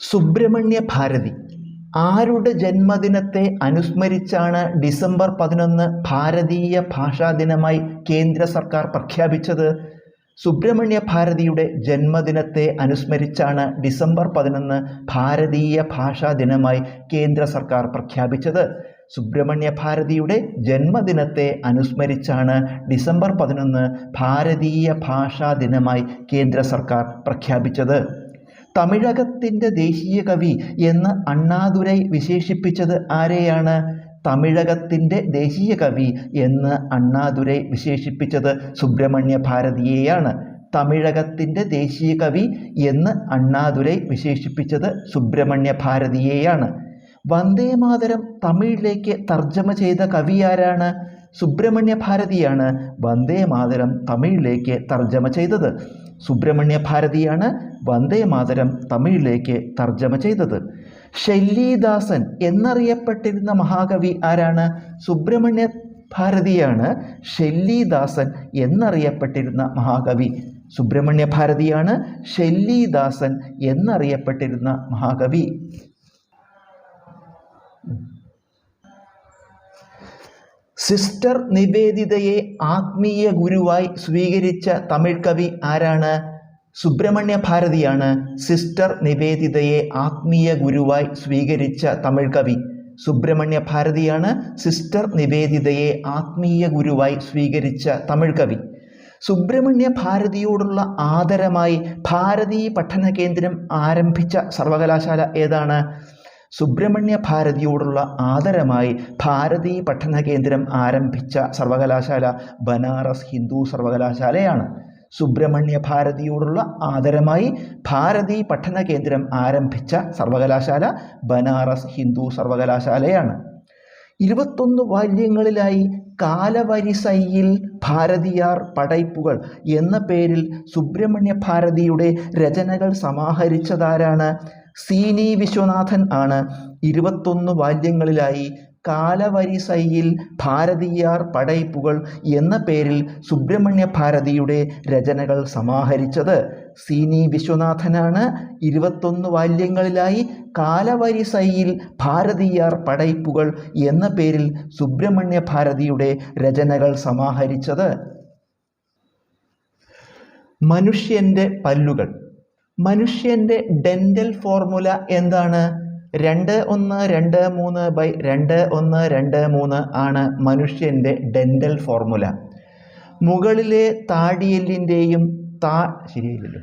സുബ്രഹ്മണ്യ ഭാരതി. ആരുടെ ജന്മദിനത്തെ അനുസ്മരിച്ചാണ് ഡിസംബർ പതിനൊന്ന് ഭാരതീയ ഭാഷാ ദിനമായി കേന്ദ്ര സർക്കാർ പ്രഖ്യാപിച്ചത്? സുബ്രഹ്മണ്യ ഭാരതിയുടെ ജന്മദിനത്തെ അനുസ്മരിച്ചാണ് ഡിസംബർ പതിനൊന്ന് ഭാരതീയ ഭാഷാ ദിനമായി കേന്ദ്ര സർക്കാർ പ്രഖ്യാപിച്ചത്. സുബ്രഹ്മണ്യ ഭാരതിയുടെ ജന്മദിനത്തെ അനുസ്മരിച്ചാണ് ഡിസംബർ പതിനൊന്ന് ഭാരതീയ ഭാഷാ ദിനമായി കേന്ദ്ര സർക്കാർ പ്രഖ്യാപിച്ചത്. തമിഴകത്തിന്റെ ദേശീയ കവി എന്ന് അണ്ണാദുരൈ വിശേഷിപ്പിച്ചത് ആരെയാണ്? തമിഴകത്തിന്റെ ദേശീയ കവി എന്ന് അണ്ണാദുരൈ വിശേഷിപ്പിച്ചത് സുബ്രഹ്മണ്യ ഭാരതിയെയാണ്. തമിഴകത്തിന്റെ ദേശീയ കവി എന്ന് അണ്ണാദുരൈ വിശേഷിപ്പിച്ചത് സുബ്രഹ്മണ്യ ഭാരതിയെയാണ്. വന്ദേ മാതരം തമിഴിലേക്ക് തർജമ ചെയ്ത കവി ആരാണ്? സുബ്രഹ്മണ്യ ഭാരതിയാണ് വന്ദേ മാതരം തമിഴിലേക്ക് തർജമ ചെയ്തത്. സുബ്രഹ്മണ്യ ഭാരതിയാണ് വന്ദേ മാതരം തമിഴിലേക്ക് തർജമ ചെയ്തത്. ശല്യദാസൻ എന്നറിയപ്പെട്ടിരുന്ന മഹാകവി ആരാണ്? സുബ്രഹ്മണ്യ ഭാരതിയാണ് ശല്യദാസൻ എന്നറിയപ്പെട്ടിരുന്ന മഹാകവി. സുബ്രഹ്മണ്യ ഭാരതിയാണ് ശല്യദാസൻ എന്നറിയപ്പെട്ടിരുന്ന മഹാകവി. സിസ്റ്റർ നിവേദിതയെ ആത്മീയ ഗുരുവായി സ്വീകരിച്ച തമിഴ് കവി ആരാണ്? സുബ്രഹ്മണ്യ ഭാരതിയാണ് സിസ്റ്റർ നിവേദിതയെ ആത്മീയ ഗുരുവായി സ്വീകരിച്ച തമിഴ് കവി. സുബ്രഹ്മണ്യ ഭാരതിയാണ് സിസ്റ്റർ നിവേദിതയെ ആത്മീയ ഗുരുവായി സ്വീകരിച്ച തമിഴ് കവി. സുബ്രഹ്മണ്യ ഭാരതിയോടുള്ള ആദരമായി ഭാരതീ പഠന കേന്ദ്രം ആരംഭിച്ച സർവകലാശാല ഏതാണ്? സുബ്രഹ്മണ്യ ഭാരതിയോടുള്ള ആദരമായി ഭാരതി പഠന കേന്ദ്രം ആരംഭിച്ച സർവകലാശാല ബനാറസ് ഹിന്ദു സർവകലാശാലയാണ്. സുബ്രഹ്മണ്യ ഭാരതിയോടുള്ള ആദരമായി ഭാരതി പഠന കേന്ദ്രം ആരംഭിച്ച സർവകലാശാല ബനാറസ് ഹിന്ദു സർവകലാശാലയാണ്. ഇരുപത്തൊന്ന് വാല്യങ്ങളിലായി കാലവരിസൈയിൽ ഭാരതിയാർ പടയ്പ്പുകൾ എന്ന പേരിൽ സുബ്രഹ്മണ്യ ഭാരതിയുടെ രചനകൾ സമാഹരിച്ചതാരാണ് സീനി വിശ്വനാഥൻ ആണ്. ഇരുപത്തൊന്ന് വാല്യങ്ങളിലായി കാലവരിസൈയിൽ ഭാരതീയാർ പടയിപ്പുകൾ എന്ന പേരിൽ സുബ്രഹ്മണ്യ ഭാരതിയുടെ രചനകൾ സമാഹരിച്ചത്. സീനി വിശ്വനാഥനാണ്. ഇരുപത്തൊന്ന് വാല്യങ്ങളിലായി കാലവരിസൈയിൽ ഭാരതീയാർ പടയിപ്പുകൾ എന്ന പേരിൽ സുബ്രഹ്മണ്യ ഭാരതിയുടെ രചനകൾ സമാഹരിച്ചത്. മനുഷ്യന്റെ പല്ലുകൾ മനുഷ്യന്റെ ഡെന്റൽ ഫോർമുല എന്താണ്? രണ്ട് ഒന്ന് രണ്ട് മൂന്ന് ബൈ രണ്ട് ഒന്ന് രണ്ട് മൂന്ന് ആണ് മനുഷ്യന്റെ ഡെന്റൽ ഫോർമുല മുകളിലെ താടിയെല്ലിന്റെയും താ ശരിയില്ലല്ലോ.